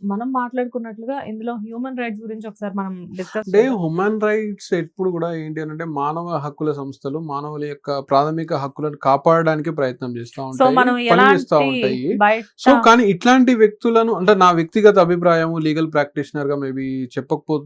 మనం మాట్లాడుకున్నట్లుగా ఇందులో human rights గురించి ఒకసారి మనం డిస్కస్ అంటే హ్యూమన్ రైట్స్ ఎప్పుడు కూడా ఏంటి అని అంటే మానవ హక్కుల సంస్థలు మానవుల యొక్క ప్రాథమిక హక్కులను కాపాడడానికి ప్రయత్నం చేస్తూ ఉంటాయి సో కానీ ఇట్లాంటి వ్యక్తులను అంటే నా వ్యక్తిగత అభిప్రాయం లీగల్ ప్రాక్టీషనర్గా మేబీ చెప్పకపో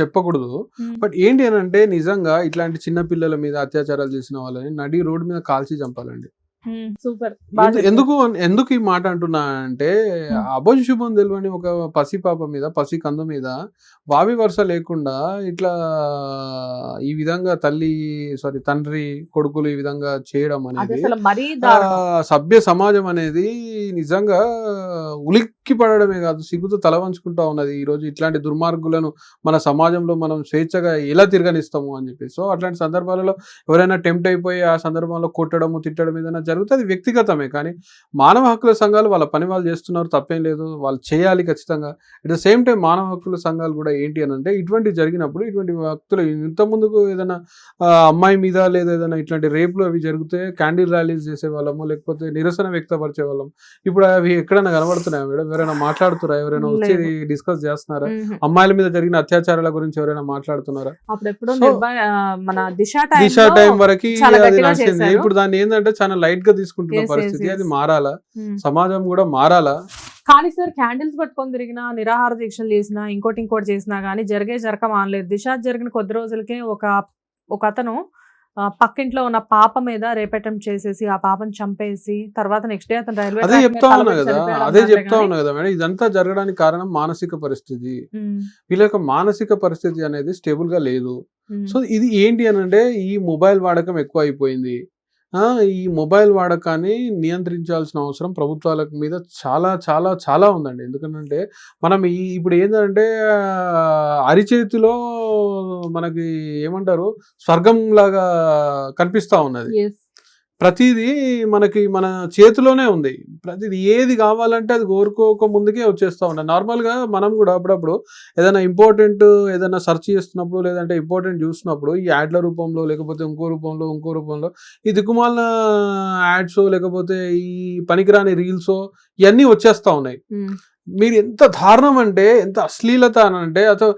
చెప్పకూడదు. బట్ ఏంటి అని అంటే నిజంగా ఇట్లాంటి చిన్న పిల్లల మీద అత్యాచారాలు చేసిన వాళ్ళని నడి రోడ్డు మీద కాల్చి చంపాలండి. సూపర్. ఎందు- ఎందుకు ఎందుకు ఈ మాట అంటున్నా అంటే Hmm. అభోజ శుభం తెలియని ఒక పసి పాప మీద పసి కందు మీద వావి వరుస లేకుండా ఇట్లా ఈ విధంగా తల్లి సారీ తండ్రి కొడుకులు ఈ విధంగా చేయడం అది అనేది అసలు మరీ ఆ, దారుణం సభ్య సమాజం అనేది నిజంగా ఉలిక్కి పడడమే కాదు సిగ్గుతో తల వంచుకుంటా ఉన్నది. ఈ రోజు ఇట్లాంటి దుర్మార్గులను మన సమాజంలో మనం స్వేచ్ఛగా ఎలా తిరగనిస్తాము అని చెప్పి సో అట్లాంటి సందర్భాలలో ఎవరైనా టెంప్ట్ అయిపోయి ఆ సందర్భంలో కొట్టడము తిట్టడం ఏదైనా జరిగితే అది వ్యక్తిగతమే. కానీ మానవ హక్కుల సంఘాలు వాళ్ళ పని వాళ్ళు చేస్తున్నారు తప్పేం లేదు. వాళ్ళు చేయాలి ఖచ్చితంగా. అట్ ద సేమ్ టైం మానవ హక్కుల సంఘాలు కూడా ఏంటి అని అంటే ఇటువంటి జరిగినప్పుడు ఇటువంటి వ్యక్తులు ఇంత ముందుకు ఏదైనా అమ్మాయి మీద లేదా ఏదైనా ఇట్లాంటి రేపులు అవి జరిగితే క్యాండిల్ ర్యాలీస్ చేసే వాళ్ళము లేకపోతే నిరసన వ్యక్తపరిచే వాళ్ళం ఇప్పుడు అవి ఎక్కడైనా కనబడుతున్నాయా మేడం? ఎవరైనా మాట్లాడుతున్నారా? ఎవరైనా వచ్చి. డిస్కస్ చేస్తున్నారా? అమ్మాయిల మీద జరిగిన అత్యాచారాల గురించి ఎవరైనా మాట్లాడుతున్నారా? మన దిశ దిశ టైం వరకు. ఇప్పుడు దాన్ని ఏంటంటే చాలా లైట్ గా తీసుకుంటున్న పరిస్థితి. అది మారాలా? సమాజం కూడా మారాలా? కానీ సార్ క్యాండిల్స్ పట్టుకొని తిరిగినా నిరాహార దీక్షలు చేసినా ఇంకోటి ఇంకోటి చేసినా కానీ జరిగే జరక మానలేదు. దిశ జరిగిన కొద్ది రోజులకే ఒక ఒక అతను పక్కింట్లో ఉన్న పాప మీద రేపటం చేసేసి ఆ పాపను చంపేసి తర్వాత నెక్స్ట్ డే అతను రైల్వే అదే చెప్తా ఉన్నా కదా అదే చెప్తా ఉన్నా కదా మేడం ఇదంతా జరగడానికి కారణం మానసిక పరిస్థితి. ఉమ్, వీళ్ళ యొక్క మానసిక పరిస్థితి అనేది స్టేబుల్గా లేదు. ఉమ్, సో ఇది ఏంటి అని అంటే ఈ మొబైల్ వాడకం ఎక్కువ అయిపోయింది ఈ మొబైల్ వాడకాన్ని నియంత్రించాల్సిన అవసరం ప్రభుత్వాల మీద చాలా చాలా చాలా ఉందండి. ఎందుకంటే మనం ఈ ఇప్పుడు ఏంటంటే అరిచేతిలో మనకి ఏమంటారు? స్వర్గం లాగా కనిపిస్తా ఉన్నది. ప్రతిదీ మనకి మన చేతిలోనే ఉంది. ప్రతిది ఏది కావాలంటే అది కోరుకోక ముందుకే వచ్చేస్తా ఉంటాయి నార్మల్గా మనం కూడా అప్పుడప్పుడు ఏదైనా ఇంపార్టెంట్ ఏదైనా సెర్చ్ చేస్తున్నప్పుడు లేదంటే ఇంపార్టెంట్ చూసినప్పుడు ఈ యాడ్ల రూపంలో లేకపోతే ఇంకో రూపంలో ఇంకో రూపంలో ఈ దిక్కుమాలిన యాడ్స్ లేకపోతే ఈ పనికిరాని రీల్స్ ఇవన్నీ వచ్చేస్తా ఉన్నాయి. మీరు ఎంత దారుణం అంటే ఎంత అశ్లీలత అని అంటే అసలు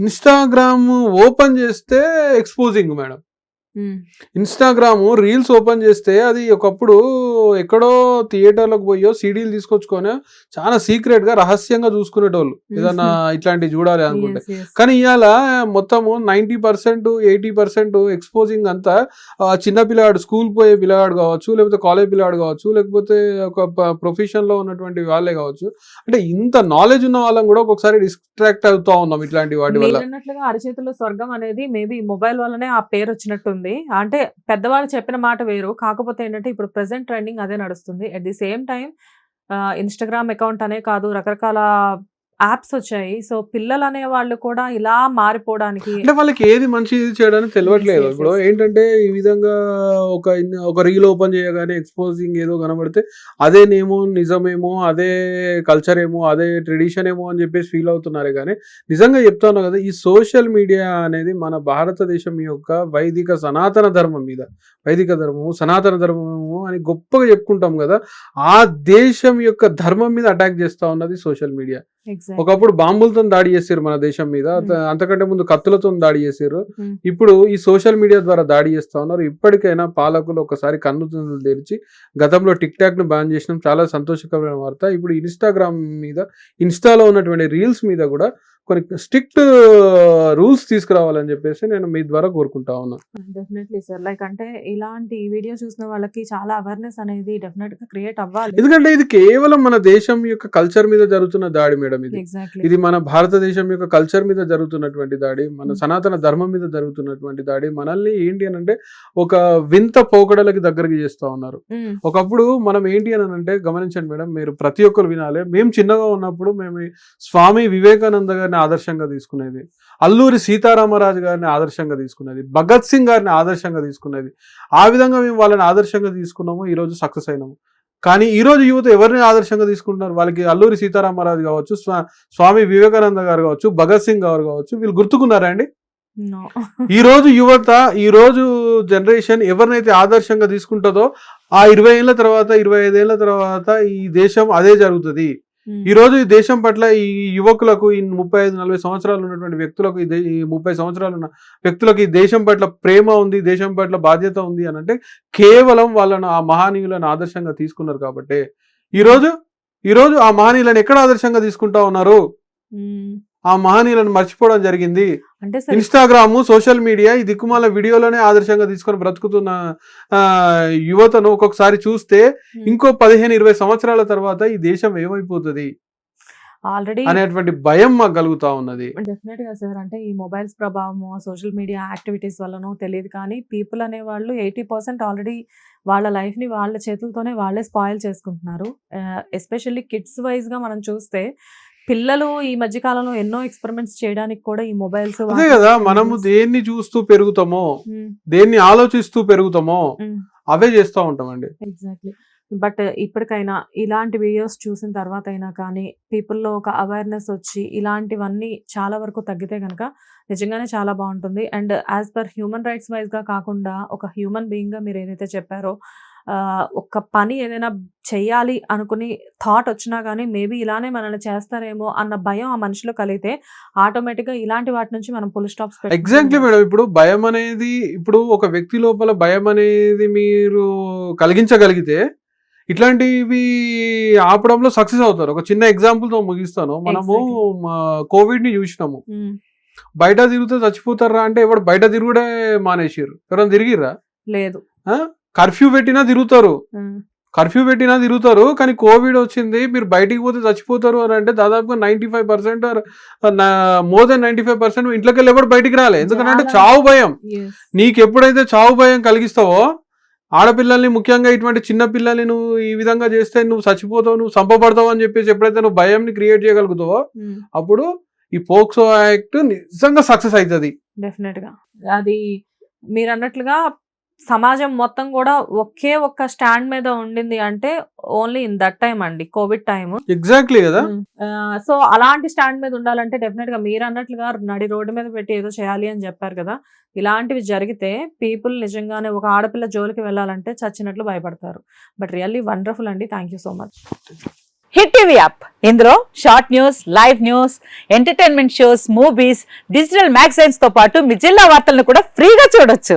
ఇన్స్టాగ్రామ్ ఓపెన్ చేస్తే exposing madam. Instagram reels open చేస్తే అది ఒకప్పుడు ఎక్కడో థియేటర్లకు పోయో సీడీలు తీసుకొచ్చుకొని చాలా సీక్రెట్గా రహస్యంగా చూసుకునేటోళ్ళు. ఏదన్నా ఇట్లాంటివి చూడాలి అనుకుంటే. కానీ ఇవాళ మొత్తము ninety percent eighty percent exposing అంతా చిన్న పిల్లగాడు స్కూల్ పోయే పిల్లగాడు కావచ్చు లేకపోతే కాలేజ్ పిల్లగాడు కావచ్చు లేకపోతే ఒక ప్రొఫెషన్లో ఉన్నటువంటి వాళ్ళే కావచ్చు. అంటే ఇంత నాలెడ్జ్ ఉన్న వాళ్ళని కూడా ఒక్కొక్కసారి డిస్ట్రాక్ట్ అవుతా ఉన్నాం ఇట్లాంటి వాటి వల్ల. మీరు అన్నట్లుగా అరచేతిలో స్వర్గం అనేది మేబీ మొబైల్ వల్లనే ఆ పేరు వచ్చినట్టుంది. అంటే పెద్దవాళ్ళు చెప్పిన మాట వేరు. కాకపోతే ఏంటంటే ఇప్పుడు ప్రెసెంట్ ట్రెండింగ్ అదే నడుస్తుంది. At the same time Instagram account అనే కాదు రకరకాల యాప్స్ వచ్చాయి. సో పిల్లలు అనే వాళ్ళు కూడా ఇలా మారిపోవడానికి అంటే వాళ్ళకి ఏది మంచి ఇది చేయడానికి తెలియట్లేదు. ఇప్పుడు. ఏంటంటే ఈ విధంగా ఒక ఒక రీల్ ఓపెన్ చేయగానే ఎక్స్పోజింగ్ ఏదో కనబడితే అదేనేమో నిజమేమో అదే కల్చర్ ఏమో అదే ట్రెడిషన్ ఏమో అని చెప్పేసి ఫీల్ అవుతున్నారే. కానీ నిజంగా చెప్తాను కదా ఈ సోషల్ మీడియా అనేది మన భారతదేశం యొక్క వైదిక సనాతన ధర్మం మీద వైదిక ధర్మము సనాతన ధర్మము అని గొప్పగా చెప్పుకుంటాం కదా ఆ దేశం యొక్క ధర్మం మీద అటాక్ చేస్తా ఉన్నది సోషల్ మీడియా. ఒకప్పుడు బాంబులతో దాడి చేసారు మన దేశం మీద Hmm. అంత- అంతకంటే ముందు కత్తులతో దాడి చేసారు Hmm. ఇప్పుడు ఈ సోషల్ మీడియా ద్వారా దాడి చేస్తా ఉన్నారు ఇప్పటికైనా పాలకులు ఒకసారి కన్ను తుందులు తెరిచి గతంలో టిక్ టాక్ను బ్యాన్ చేసినాం చాలా సంతోషకరమైన వార్త ఇప్పుడు ఇన్స్టాగ్రామ్ మీద ఇన్స్టాలో ఉన్నటువంటి రీల్స్ మీద కూడా కొన్ని స్ట్రిక్ట్ రూల్స్ తీసుకురావాలని చెప్పేసి నేను మీ ద్వారా కోరుకుంటా ఉన్నా. Definitely sir. లైక్ అంటే ఇలాంటి వీడియో చూసిన వాళ్ళకి చాలా అవేర్నెస్ అనేది డెఫినెట్గా క్రియేట్ అవ్వాలి. ఎందుకంటే ఇది కేవలం మన దేశం యొక్క కల్చర్ మీద జరుగుతున్న దాడి మేడం ఇది. ఇది మన భారతదేశం యొక్క కల్చర్ మీద జరుగుతున్నటువంటి దాడి మన Hmm. సనాతన ధర్మం మీద జరుగుతున్నటువంటి దాడి. మనల్ని ఏంటి అని అంటే ఒక వింత పోకడలకి దగ్గరికి చేస్తా ఉన్నారు. ఒకప్పుడు మనం ఏంటి అని అంటే గమనించండి మేడం మీరు ప్రతి ఒక్కరు వినాలి. మేము చిన్నగా ఉన్నప్పుడు మేము స్వామి వివేకానంద గారిని ఆదర్శంగా తీసుకునేది. అల్లూరి సీతారామరాజు గారిని ఆదర్శంగా తీసుకునేది భగత్ సింగ్ గారిని ఆదర్శంగా తీసుకునేది ఆ విధంగా మేము వాళ్ళని ఆదర్శంగా తీసుకున్నాము ఈ రోజు సక్సెస్ అయినాము. కానీ ఈ రోజు యువత ఎవరిని ఆదర్శంగా తీసుకుంటున్నారు? వాళ్ళకి అల్లూరి సీతారామరాజు కావచ్చు స్వా- స్వామి వివేకానంద గారు కావచ్చు భగత్ సింగ్ గారు కావచ్చు వీళ్ళు గుర్తుకున్నారా అండి? ఈ రోజు యువత ఈ రోజు జనరేషన్ ఎవరినైతే ఆదర్శంగా తీసుకుంటుందో ఆ ఇరవై ఏళ్ళ తర్వాత ఇరవై ఐదేళ్ళ తర్వాత ఈ దేశం అదే జరుగుతుంది. ఈ రోజు ఈ దేశం పట్ల ఈ యువకులకు ఈ ముప్పై ఐదు నలభై సంవత్సరాలు ఉన్నటువంటి వ్యక్తులకు ఈ ముప్పై సంవత్సరాలు ఉన్న వ్యక్తులకు ఈ దేశం పట్ల ప్రేమ ఉంది దేశం పట్ల బాధ్యత ఉంది అని అంటే కేవలం వాళ్ళను ఆ మహనీయులను ఆదర్శంగా తీసుకున్నారు కాబట్టి. ఈ రోజు ఈ రోజు ఆ మహనీయులను ఎక్కడ ఆదర్శంగా తీసుకుంటా ఉన్నారు? ఉమ్. ఆ మహనీయులను మర్చిపోవడం జరిగింది. అంటే ఇన్స్టాగ్రామ్ సోషల్ మీడియా ఈ దిక్కుమాల వీడియోలోనే ఆదర్శంగా తీసుకొని బ్రతుకుతున్న యువతను ఒక్కొక్కసారి చూస్తే. ఇంకో పదిహేను ఇరవై సంవత్సరాల తర్వాత ఈ దేశం ఏమైపోతుంది? ఆల్రెడీ అనేటువంటి భయం మాకు కలుగుతా ఉన్నది. డెఫినెట్గా సార్. అంటే ఈ మొబైల్స్ ప్రభావము సోషల్ మీడియా యాక్టివిటీస్ వల్లనో తెలియదు కానీ పీపుల్ అనేవాళ్ళు ఎయిటీ పర్సెంట్ ఆల్రెడీ వాళ్ళ లైఫ్ని వాళ్ళ చేతులతోనే వాళ్ళే స్పాయిల్ చేసుకుంటున్నారు. ఎస్పెషల్లీ కిడ్స్ వైజ్గా మనం చూస్తే పిల్లలు ఈ మధ్య కాలంలో ఎన్నో ఎక్స్పెరిమెంట్స్ చేయడానికి కూడా ఈ మొబైల్స్ అదే కదా మనము దేన్ని చూస్తూ పెరుగుతామో దేన్ని ఆలోచిస్తూ పెరుగుతామో అవే చేస్తూ ఉంటామండి. ఎగ్జాక్ట్లీ బట్ ఇప్పటికైనా ఇలాంటి వీడియోస్ చూసిన తర్వాత అయినా కానీ పీపుల్లో ఒక అవేర్నెస్ వచ్చి ఇలాంటివన్నీ చాలా వరకు తగ్గితే కనుక నిజంగానే చాలా బాగుంటుంది. And as per human rights వైజ్గా కాకుండా ఒక హ్యూమన్ బీయింగ్గా మీరు ఏదైతే చెప్పారో ఒక పని ఏదైనా చెయ్యాలి అనుకుని థాట్ వచ్చినా కానీ మేబీ ఇలానే మనల్ని చేస్తారేమో అన్న భయం ఆ మనిషిలో కలిగితే ఆటోమేటిక్గా ఇలాంటి వాటి నుంచి మనం పుల్ స్టాప్స్ ఎగ్జాక్ట్లీ మేడం ఇప్పుడు భయం అనేది ఇప్పుడు ఒక వ్యక్తి లోపల భయం అనేది మీరు కలిగించగలిగితే ఇట్లాంటివి ఆపడంలో సక్సెస్ అవుతారు. ఒక చిన్న ఎగ్జాంపుల్తో ముగిస్తాను. మనము కోవిడ్ని చూసినాము. బయట తిరిగితే చచ్చిపోతారా అంటే ఎవడు బయట తిరుగుడే మానేసారు ఎవరైనా తిరిగిర్రా? లేదు. కర్ఫ్యూ పెట్టినా తిరుగుతారు కర్ఫ్యూ పెట్టినా తిరుగుతారు కానీ కోవిడ్ వచ్చింది మీరు బయటికి పోతే చచ్చిపోతారు అని అంటే దాదాపుగా ninety five percent more than ninety five percent ఇంట్లోకి వెళ్ళి ఎవరు బయటికి రాలే ఎందుకంటే. చావు భయం. నీకు ఎప్పుడైతే చావు భయం కలిగిస్తావో ఆడపిల్లల్ని ముఖ్యంగా ఇటువంటి చిన్న పిల్లల్ని నువ్వు ఈ విధంగా చేస్తే నువ్వు చచ్చిపోతావు నువ్వు చంపబడతావు అని చెప్పేసి ఎప్పుడైతే నువ్వు భయంని క్రియేట్ చేయగలుగుతావో ఉమ్. అప్పుడు ఈ పోక్సో యాక్ట్ నిజంగా సక్సెస్ అవుతుంది డెఫినెట్గా అది మీరు అన్నట్లుగా సమాజం మొత్తం కూడా ఒకే ఒక్క స్టాండ్ మీద ఉండింది అంటే ఓన్లీ ఇన్ దట్ టైం అండి కోవిడ్ టైం ఎగ్జాక్ట్లీ కదా? సో అలాంటి స్టాండ్ మీద ఉండాలంటే డెఫినెట్గా మీరు అన్నట్లుగా నడి రోడ్డు మీద పెట్టి ఏదో చేయాలి అని చెప్పారు కదా ఇలాంటివి జరిగితే పీపుల్ నిజంగానే ఒక ఆడపిల్ల జోలికి వెళ్ళాలంటే చచ్చినట్లు భయపడతారు. బట్ రియల్లీ వండర్ఫుల్ అండి thank you so much. Hit TV app ఇందులో short news live news entertainment shows movies digital మ్యాగజైన్స్తో పాటు మీ జిల్లా వార్తలను కూడా ఫ్రీగా చూడొచ్చు.